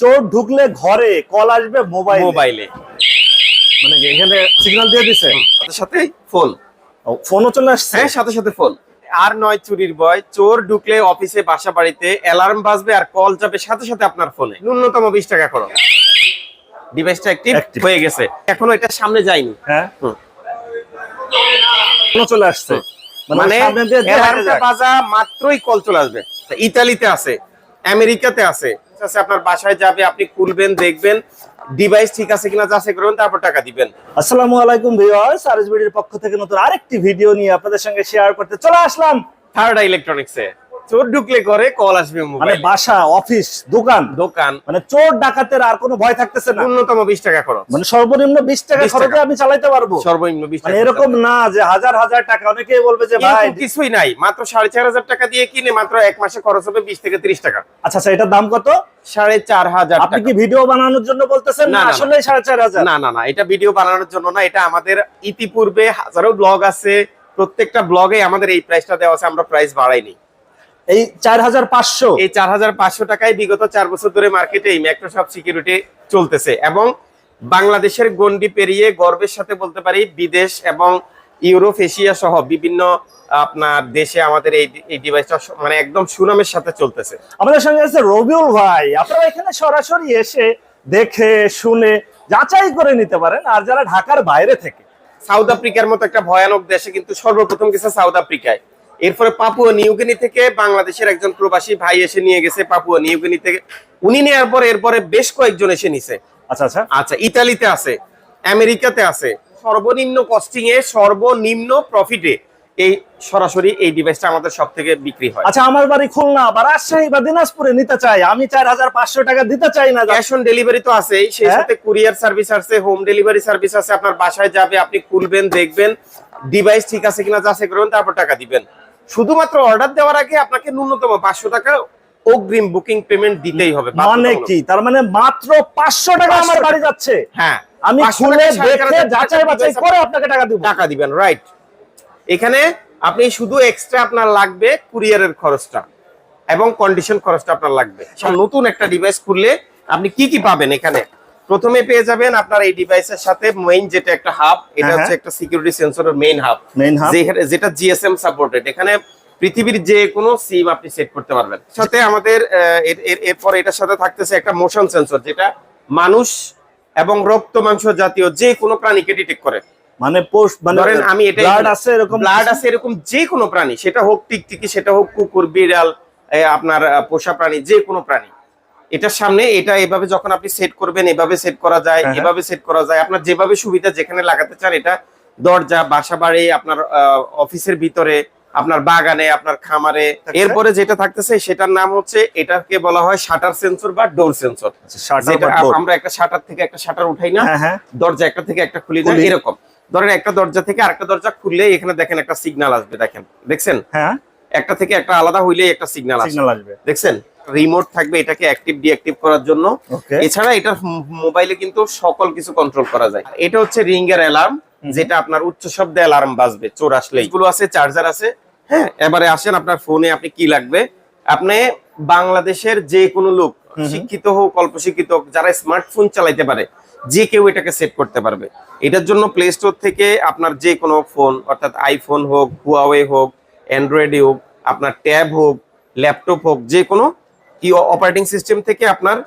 চোর ঢুকলে ঘরে কল আসবে মোবাইল। মোবাইলে। মানে এখানে সিগন্যাল দিয়ে দিছে? সাথে সাথে ফোন। ও, ফোনও চলে আসছে? হ্যাঁ সাথে সাথে ফোন। আর নয় চুরির ভয় চোর ঢুকলে অফিসে বাসা বাড়িতে অ্যালার্ম বাজবে আর কল যাবে সাথে সাথে আপনার ফোনে। ন্যূনতম বিশ টাকা খরচ। ডিভাইসটা অ্যাক্টিভ Active। হয়ে গেছে। এখনও এটা সামনে যায়নি। হ্যাঁ? ফোনও চলে আসছে। মানে দিয়ে অ্যালার্মটা বাজা মাত্রই কল চলে আসবে। ইতালিতে আছে আমেরিকাতে আছে আছে আপনার বাসায় যাবে আপনি খুলবেন দেখবেন ডিভাইস ঠিক আছে কিনা যাচাই করবেন তারপর টাকা দিবেন। আসসালামু আলাইকুম ভিউয়ার্স আরএসবিডির পক্ষ থেকে নতুন আরেকটি ভিডিও নিয়ে আপনাদের সঙ্গে শেয়ার করতে চলে আসলাম। থার্ড ইলেকট্রনিক্সে চোর ঢুকলে করে কল আসবে মানে বাসা অফিস দোকান। দোকান। মানে চোর ডাকাতের আর কোনো ভয় থাকতেছে না। ন্যূনতম বিশ টাকা খরচ। মানে সর্বনিম্ন বিশ টাকা 20 টাকা। খরচে আমি চালাইতে পারব। সর্বনিম্ন বিশ মানে টাকা এরকম না যে হাজার হাজার টাকা। অনেকেই বলবে যে ভাই কিছুই নাই। মাত্র সাড়ে চার হাজার টাকা দিয়ে কিনে মাত্র এক মাসে খরচ হবে বিশ থেকে ত্রিশ টাকা। আচ্ছা আচ্ছা এটার দাম কত? সাড়ে চার হাজার আপনি কি ভিডিও বানানোর জন্য বলতেছেন? না। আসলে সাড়ে চার হাজার। না না না এটা ভিডিও বানানোর জন্য না এটা আমাদের ইতিপূর্বে হাজারো ব্লগ আছে। প্রত্যেকটা ব্লগে আমাদের এই প্রাইসটা দেওয়া আছে আমরা প্রাইস বাড়াইনি। এই চার হাজার পাঁচশো। এই চার হাজার পাঁচশো টাকায় বিগত চার বছর ধরে মার্কেটে এই মাইক্রোসফট সিকিউরিটি চলতেছে এবং বাংলাদেশের গন্ডি পেরিয়ে গর্বের সাথে বলতে পারি বিদেশ এবং ইউরোপ এশিয়া সহ বিভিন্ন আপনার দেশে আমাদের এই এই ডিভাইসটা মানে একদম সুনামের সাথে চলতেছে। আমাদের সঙ্গে আছে রবিউল ভাই। আপনারা এখানে সরাসরি এসে দেখে শুনে যাচাই করে নিতে পারেন। আর যারা ঢাকার বাইরে থেকে সাউথ আফ্রিকার মতো একটা ভয়ানক দেশে কিন্তু সর্বপ্রথম গেছে সাউথ আফ্রিকায়। এরপরে পাপুয়া নিউগিনি থেকে বাংলাদেশের একজন প্রবাসী ভাই এসে নিয়ে গেছে পাপুয়া নিউগিনি থেকে। উনি নেওয়ার পরে এরপরে বেশ কয়েকজন এসে নিছে। আচ্ছা আচ্ছা। আচ্ছা ইতালিতে আছে আমেরিকাতে আছে। সর্বনিম্ন কস্টিং এ সর্বনিম্ন প্রফিটে এই সরাসরি এই ডিভাইসটা আমাদের সব থেকে বিক্রি হয়। আচ্ছা আমার বাড়ি খুলনা বা রাজশাহী বা দিনাজপুরে নিতে চাই। আমি চার হাজার পাঁচশো টাকা দিতে চাই না। ক্যাশ অন ডেলিভারি তো আছেই সেই হ্যাঁ। সাথে কুরিয়ার সার্ভিস আছে হোম ডেলিভারি সার্ভিস আছে আপনার বাসায় যাবে আপনি খুলবেন দেখবেন ডিভাইস ঠিক আছে কিনা যাচাই করবেন তারপর টাকা দিবেন। শুধুমাত্র অর্ডার দেওয়ার আগে আপনাকে ন্যূনতম পাঁচশো টাকা অগ্রিম বুকিং পেমেন্ট দিতেই হবে মানে কি? তার মানে মাত্র পাঁচশো টাকা আমার 500 বাড়ি যাচ্ছে। হ্যাঁ আমি খুলে দেখে যাচাই বাছাই করে আপনাকে টাকা দিব। টাকা দিবেন রাইট এখানে আপনি শুধু এক্সট্রা আপনার লাগবে কুরিয়ারের খরচটা এবং কন্ডিশন খরচটা আপনার লাগবে। নতুন একটা ডিভাইস খুললে আপনি কি কি পাবেন এখানে? প্রথমে পেয়ে যাবেন আপনার এই ডিভাইসের সাথে মেইন যেটা একটা হাব এটা হ্যাঁ, হচ্ছে একটা সিকিউরিটি সেন্সরের মেইন হাব Main hub? যেটা জিএসএম সাপোর্টেড এখানে পৃথিবীর যে কোনো সিম আপনি সেট করতে পারবেন। সাথে আমাদের এরপর এটার সাথে থাকতেছে একটা মোশন সেন্সর যেটা মানুষ এবং রক্ত মাংস জাতীয় যে কোনো প্রাণীকে ডিটেক্ট করে। মানে পোস্ট মানে ধরেন আমি এটা ব্লাড আছে এরকম ব্লাড আছে এরকম যে কোনো প্রাণী সেটা হোক টিকটিকি সেটা হোক কুকুর বিড়াল আপনার পোষা প্রাণী যে কোনো প্রাণী। এটার সামনে এটা এভাবে যখন আপনি সেট করবেন এভাবে সেট করা যায় হ্যাঁ, হ্যাঁ। এভাবে সেট করা যায়। আপনার যেভাবে সুবিধা যেখানে লাগাতে চান এটা দরজা বাসা বাড়ি আপনার অফিসের ভিতরে আপনার বাগানে আপনার খামারে। আচ্ছা। এরপরে যেটা থাকতেছে সেটার নাম হচ্ছে এটাকে বলা হয় শাটার সেন্সর বা ডোর সেন্সর door। আমরা একটা শাটার থেকে একটা শাটার উঠাই না। হ্যাঁ দরজা একটা থেকে একটা খুলে খুলি। এরকম। ধরেন একটা দরজা থেকে আরেকটা দরজা খুললে এখানে দেখেন একটা সিগন্যাল আসবে দেখেন। দেখছেন? হ্যাঁ। একটা থেকে একটা আলাদা হইলে একটা সিগনাল আসবে। দেখছেন? রিমোট থাকবে এটাকে অ্যাক্টিভ ডিঅ্যাক্টিভ করার জন্য। এছাড়া এটা মোবাইলে কিন্তু সকল কিছু কন্ট্রোল করা যায়। এটা হচ্ছে রিং এর অ্যালার্ম যেটা আপনার উচ্চ শব্দে অ্যালার্ম বাজবে চোর আসলে এগুলো আছে চার্জার আছে হ্যাঁ? এবারে আসেন আপনার ফোনে আপনি কি লাগবে? আপনি বাংলাদেশের যে কোনো লোক শিক্ষিত হোক অল্প শিক্ষিত হোক যারা স্মার্টফোন চালাইতে পারে যে কেউ এটাকে সেট করতে পারবে। এটার জন্য প্লে স্টোর থেকে আপনার যে কোনো ফোন অর্থাৎ আইফোন হোক হুয়াওয়ে হোক অ্যান্ড্রয়েড হোক আপনার ট্যাব হোক ল্যাপটপ হোক যে কোনো অপারেটিং সিস্টেম থেকে আপনার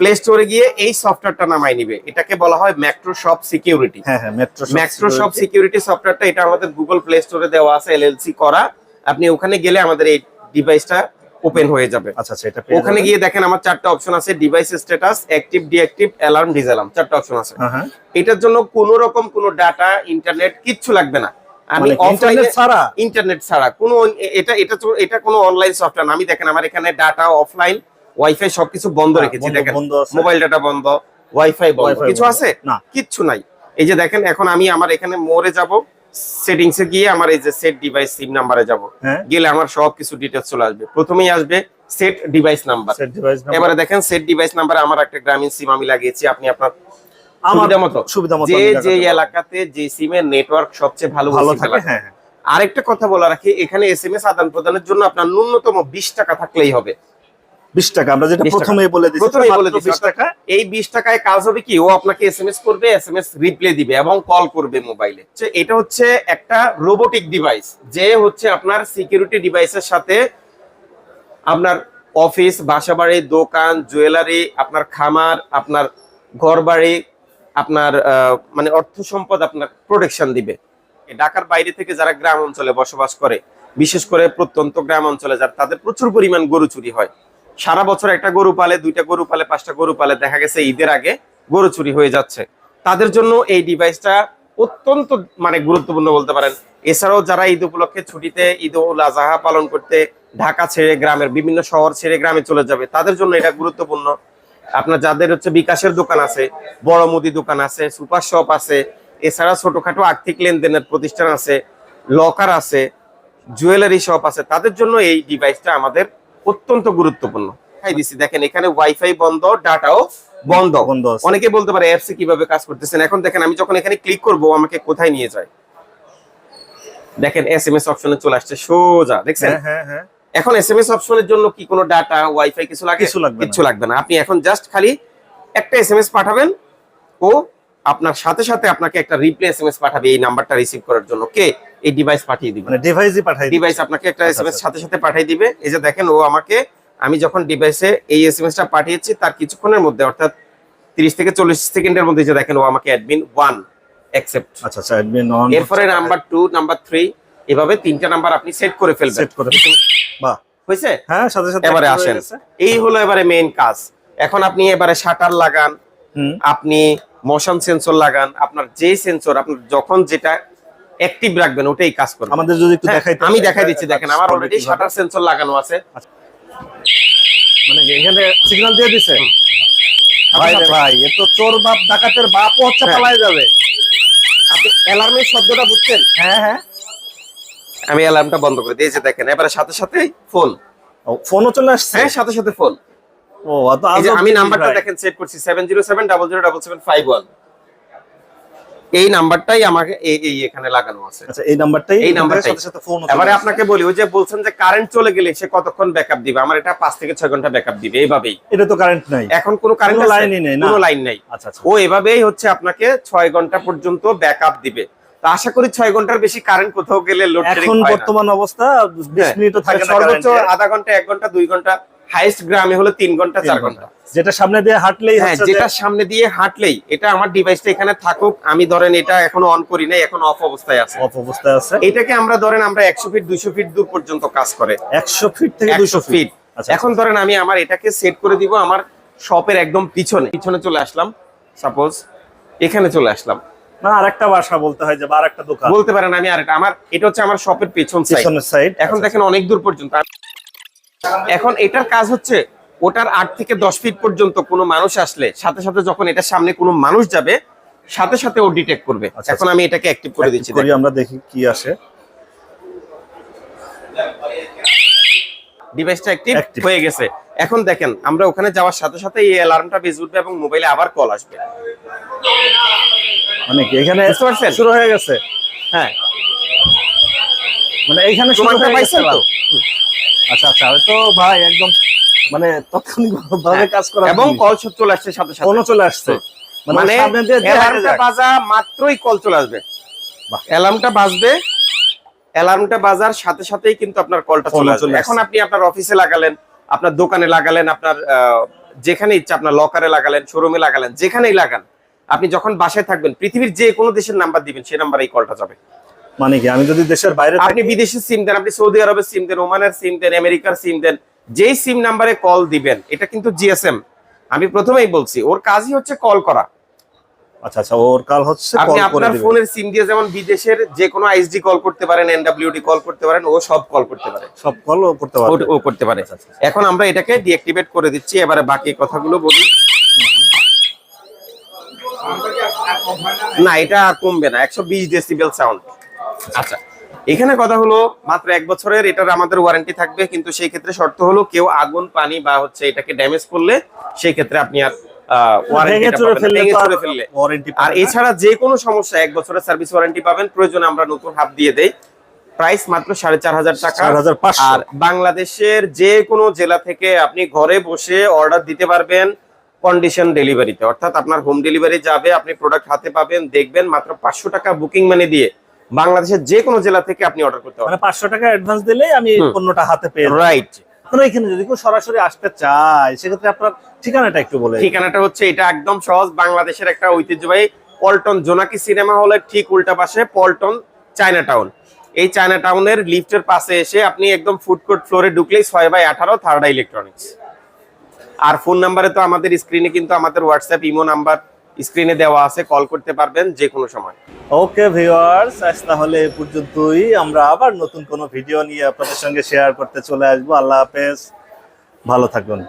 প্লে স্টোরে গিয়ে এই সফটওয়্যারটা নামাই নিবে। এটাকে বলা হয় ম্যাক্রোশপ সিকিউরিটি। হ্যাঁ হ্যাঁ সিকিউরিটি। সফটওয়্যারটা এটা আমাদের গুগল প্লে স্টোরে দেওয়া আছে এলএলসি করা। আপনি ওখানে গেলে আমাদের এই ডিভাইসটা ওপেন হয়ে যাবে। আচ্ছা আচ্ছা এটা ওখানে গিয়ে দেখেন আমার চারটা অপশন আছে device status active deactive alarm disalarm চারটা অপশন আছে। এটার জন্য কোনো রকম কোনো ডাটা ইন্টারনেট কিচ্ছু লাগবে না। আমি অফলাইনে ছাড়া? ইন্টারনেট ছাড়া। কোনো এটা এটা এটা কোনো অনলাইন সফটওয়্যার আমি দেখেন আমার এখানে ডাটা অফলাইন ওয়াইফাই সবকিছু বন্ধ রেখেছি দেখেন। মোবাইল ডাটা বন্ধ ওয়াইফাই বন্ধ। কিছু আছে? না। কিচ্ছু নাই। এই যে দেখেন এখন আমি আমার এখানে মোড়ে যাব সেটিংস এ গিয়ে আমার এই যে সেট ডিভাইস সিম নাম্বারে যাব। হ্যাঁ। গেলে আমার সব কিছু ডিটেলস চলে আসবে। প্রথমেই আসবে সেট ডিভাইস নাম্বার এবারে দেখেন সেট ডিভাইস নাম্বারে আমার একটা গ্রামীণ সিম আমি লাগিয়েছি। আপনি আপনার সুবিধা মতো। যে। এলাকাতে যে সিমের নেটওয়ার্ক সবচেয়ে ভালো ভালো থাকে হ্যাঁ হ্যাঁ। আরেকটা কথা বলা রাখি এখানে এসএমএস আদান প্রদানের জন্য আপনার ন্যূনতম বিশ টাকা থাকলেই হবে। বিশ টাকা আমরা যেটা 20 টাকা। প্রথমেই বলে দিচ্ছি প্রথমেই বলে দিচ্ছি, টাকা। এই বিশ টাকায় কাজ হবে কি ও আপনাকে এসএমএস করবে এসএমএস রিপ্লে দিবে এবং কল করবে মোবাইলে এটা হচ্ছে একটা রোবোটিক ডিভাইস যে হচ্ছে আপনার সিকিউরিটি ডিভাইসের সাথে আপনার অফিস বাসাবাড়ি দোকান জুয়েলারি আপনার খামার আপনার ঘরবাড়ি আপনার মানে অর্থ সম্পদ আপনার প্রোটেকশন দিবে। ঢাকার বাইরে থেকে যারা গ্রাম অঞ্চলে বসবাস করে, বিশেষ করে প্রত্যন্ত গ্রাম অঞ্চলে যারা, তাদের প্রচুর পরিমাণ গরু চুরি হয়। সারা বছর একটা গরু পালে, দুইটা গরু পালে, পাঁচটা গরু পালে, দেখা গেছে ঈদের আগে গরু চুরি হয়ে যাচ্ছে। তাদের জন্য এই ডিভাইসটা অত্যন্ত মানে গুরুত্বপূর্ণ বলতে পারেন। এছাড়াও যারা ঈদ উপলক্ষে ছুটিতে ঈদ উল আজহা পালন করতে ঢাকা ছেড়ে গ্রামের বিভিন্ন শহর ছেড়ে গ্রামে চলে যাবে, তাদের জন্য এটা গুরুত্বপূর্ণ। আপনার যাদের হচ্ছে বিকাশের দোকান আছে বড় মুদি দোকান আছে সুপার শপ আছে এছাড়া ছোটখাটো আর্থিক লেনদেনের প্রতিষ্ঠান আছে লকার আছে জুয়েলারি শপ আছে তাদের জন্য এই ডিভাইসটা আমাদের অত্যন্ত গুরুত্বপূর্ণ। দেখাই দিচ্ছি দেখেন এখানে ওয়াইফাই বন্ধ ডাটাও বন্ধ। বন্ধ। অনেকে বলতে পারে অ্যাপসে কীভাবে কাজ করতেছেন। এখন দেখেন আমি যখন এখানে ক্লিক করব আমাকে কোথায় নিয়ে যায়? দেখেন এসএমএস অপশনে চলে আসছে সোজা দেখছেন? হ্যাঁ হ্যাঁ হ্যাঁ। এখন এস এম এসএমএস অপশনের জন্য কি কোনো ডাটা ওয়াইফাই কিছু লাগে? কিছু লাগবে কিছু লাগবে না। আপনি এখন জাস্ট খালি একটা এসএমএস পাঠাবেন ও আপনার সাথে সাথে আপনাকে একটা রিপ্লে এসএমএস পাঠাবে এই নাম্বারটা রিসিভ করার জন্য। কে? এই ডিভাইস পাঠিয়ে দিবে। মানে ডিভাইসই পাঠাই ডিভাইস আপনাকে একটা আচ্ছা, এসএমএস আচ্ছা। সাথে সাথে পাঠিয়ে দিবে। এই যে দেখেন ও আমাকে আমি যখন ডিভাইসে এই এস এম এসএমএসটা পাঠিয়েছি তার কিছুক্ষণের মধ্যে অর্থাৎ 30 থেকে চল্লিশ সেকেন্ডের মধ্যে যে দেখেন ও আমাকে অ্যাডমিন ওয়ান অ্যাকসেপ্ট আচ্ছা আচ্ছা অ্যাডমিন অন এরপরে নাম্বার টু নাম্বার থ্রি এভাবে তিনটা নাম্বার আপনি সেট করে ফেলবেন। সেট করে বাহ। হয়েছে? হ্যাঁ সাথে সাথে এবারে আসেন। এই হলো এবারে মেইন কাজ। এখন আপনি এবারে শাটার লাগান। আপনি মোশন সেন্সর লাগান। আপনার যে সেন্সর আপনার যখন যেটা অ্যাক্টিভ রাখবেন ওটাই কাজ করবে। আমাদের যদি একটু হ্যাঁ, দেখাইতে আমি দেখাই দিচ্ছি দেখেন আমার অলরেডি শাটার সেন্সর লাগানো আছে। মানে কি এখানে সিগন্যাল দিয়ে দিছে? ভাই রে ভাই এ তো চোর বাপ ডাকাতের বাপ হচ্ছে হ্যাঁ। পালাই যাবে। আপনি অ্যালার্মের শব্দটা বুঝছেন? হ্যাঁ হ্যাঁ। আমি অ্যালার্মটা বন্ধ করে দিয়েছি দেখেন এবারে সাথে সাথে ফোন ফোনও চলে আসছে? হ্যাঁ সাথে সাথে ফোন ও আমি নাম্বারটা দেখেন সেট করছি seven zero seven double zero double seven five one এই নাম্বারটাই আমাকে এই এই এখানে লাগানো আছে। আচ্ছা এই নাম্বারটাই এই নাম্বারটাই। সাথে সাথে ফোন এবারে আপনাকে বলি ওই যে বলছেন যে কারেন্ট চলে গেলে সে কতক্ষণ ব্যাকআপ দিবে? আমার এটা পাঁচ থেকে ছয় ঘণ্টা ব্যাকআপ দিবে এইভাবেই। এটা তো কারেন্ট নাই। এখন কোনো কারেন্ট লাইনই নেই, না? কোনো লাইন নাই। আচ্ছা আচ্ছা। ও এভাবেই হচ্ছে আপনাকে ছয় ঘণ্টা পর্যন্ত ব্যাকআপ দিবে। তো আশা করি ছয় ঘণ্টার বেশি কারেন্ট কোথাও গেলে লোড এখন বর্তমান অবস্থা বিশ মিনিটও থাকে সর্বোচ্চ আধা ঘণ্টা এক ঘণ্টা দুই ঘণ্টা হাইস্ট গ্রামে হলো তিন ঘণ্টা চার ঘণ্টা। যেটা সামনে দিয়ে হাঁটলেই হ্যাঁ যেটা সামনে দিয়ে হাঁটলেই এটা আমার ডিভাইসটা এখানে থাকুক আমি ধরেন এটা এখনও অন করি নাই এখন অফ অবস্থায় আছে। অফ অবস্থায় আছে। এটাকে আমরা ধরেন আমরা একশো ফিট দুইশো ফিট দূর পর্যন্ত কাজ করে। একশো ফিট থেকে দুইশো ফিট আচ্ছা। এখন ধরেন আমি আমার এটাকে সেট করে দিব আমার শপের একদম পিছনে। পিছনে চলে আসলাম সাপোজ এখানে চলে আসলাম। না আরেকটা বাসা বলতে হয় যে আরেকটা দোকান। বলতে পারেন আমি আমার এটা হচ্ছে আমার শপের পেছন সাইড এখন দেখেন অনেক দূর পর্যন্ত। এখন এটার কাজ হচ্ছে ওটার আট থেকে দশ ফিট পর্যন্ত কোনো মানুষ আসলে সাথে সাথে যখন এটার সামনে কোনো মানুষ যাবে সাথে সাথে ও ডিটেক্ট করবে। আচ্ছা, এখন আমি এটাকে অ্যাক্টিভ করে দিচ্ছি আমরা দেখি কি আসে। ডিভাইসটা অ্যাক্টিভ হয়ে গেছে। এখন দেখেন আমরা ওখানে যাওয়ার সাথে সাথে এই অ্যালার্মটা বেজে উঠবে এবং মোবাইলে আবার কল আসবে। মানে এখানে? শুরু হয়ে গেছে। হ্যাঁ। মানে এইখানে শুরু হয়ে গেছে পাইছেন তো? আচ্ছা আচ্ছা তো ভাই একদম মানে হ্যাঁ। কাজ করা এবং কল চলে আসছে সাথে সাথে। চলে আসছে। মানে মানে অ্যালার্মটা বাজা মাত্রই কল চলে আসবে। অ্যালার্মটা বাজবে অ্যালার্মটা বাজার সাথে সাথেই কিন্তু আপনার কলটা চলে আসবে। এখন আপনি আপনার অফিসে লাগালেন আপনার দোকানে লাগালেন আপনার যেখানে ইচ্ছা আপনার লকারে লাগালেন শোরুমে লাগালেন যেখানেই লাগান আপনি যখন বাসায় থাকবেন পৃথিবীর যে কোনো দেশের নাম্বার দিবেন সেই নাম্বারে এই কলটা যাবে। মানে কি আমি যদি দেশের বাইরে আপনি বিদেশি সিম দেন আপনি সৌদি আরবের সিম দেন ওমানের সিম দেন আমেরিকার সিম দেন যেই সিম নাম্বারে কল দিবেন এটা কিন্তু জিএসএম আমি প্রথমেই বলছি ওর কাজই হচ্ছে কল করা। আচ্ছা আচ্ছা ওর কাল হচ্ছে আপনি আপনার ফোনের সিম দিয়ে যেমন বিদেশের যে কোনো আইএসডি কল করতে পারেন এনডব্লিউডি কল করতে পারেন ও সব কল করতে পারে। সব কল ও করতে পারবে। ও- করতে পারে। এখন আমরা এটাকে ডিঅ্যাক্টিভেট করে দিচ্ছি এবারে বাকি কথাগুলো বলি। না এটা আর কমবে না একশো বিশ ডেসিবেল সাউন্ড আচ্ছা এখানে কথা হলো মাত্র এক বছরের এটার আমাদের ওয়ারেন্টি থাকবে কিন্তু সেই ক্ষেত্রে শর্ত হলো কেউ আগুন পানি বা হচ্ছে এটাকে ড্যামেজ করলে সেই ক্ষেত্রে আপনি আর আর এছাড়া যে কোনো সমস্যা এক বছরের সার্ভিস ওয়ারেন্টি পাবেন প্রয়োজনে আমরা নতুন হাব দিয়ে দেই। প্রাইস মাত্র সাড়ে চার হাজার টাকা। আর বাংলাদেশের যে কোনো জেলা থেকে আপনি ঘরে বসে অর্ডার দিতে পারবেন। কন্ডিশন ডেলিভারিতে অর্থাৎ আপনার হোম ডেলিভারি যাবে আপনি প্রোডাক্ট হাতে পাবেন দেখবেন মাত্র পাঁচশো টাকা বুকিং মানে দিয়ে বাংলাদেশের যে কোনো জেলা থেকে আপনি অর্ডার করতে মানে পারবেন পাঁচশো টাকা অ্যাডভান্স দিলে আমি। পণ্যটা হাতে পেয়ে রাইট আপনারা এখানে যদি কেউ সরাসরি আসতে চায় সেক্ষেত্রে আপনার ঠিকানাটা একটু বলে ঠিকানাটা হচ্ছে এটা একদম সহজ বাংলাদেশের একটা ঐতিহ্যবাহী পল্টন জোনাকি সিনেমা হলের ঠিক উল্টা পাশে পল্টন চায়না টাউন এই চায়না টাউনের লিফটের পাশে এসে আপনি একদম ফুড কোর্ট ফ্লোরে ঢুকলেই ছয় বাই আঠারো থার্ডা ইলেকট্রনিক্স আর ফোন নাম্বারে তো আমাদের স্ক্রিনে কিন্তু আমাদের হোয়াটসঅ্যাপ ইমো নাম্বার স্ক্রিনে দেওয়া আছে, কল করতে পারবেন যে কোনো সময়। ওকে ভিউয়ার্স, আজ তাহলে এ পর্যন্তই। আমরা আবার নতুন কোনো ভিডিও নিয়ে আপনাদের সঙ্গে শেয়ার করতে চলে আসব। আল্লাহ হাফেজ। ভালো থাকুন।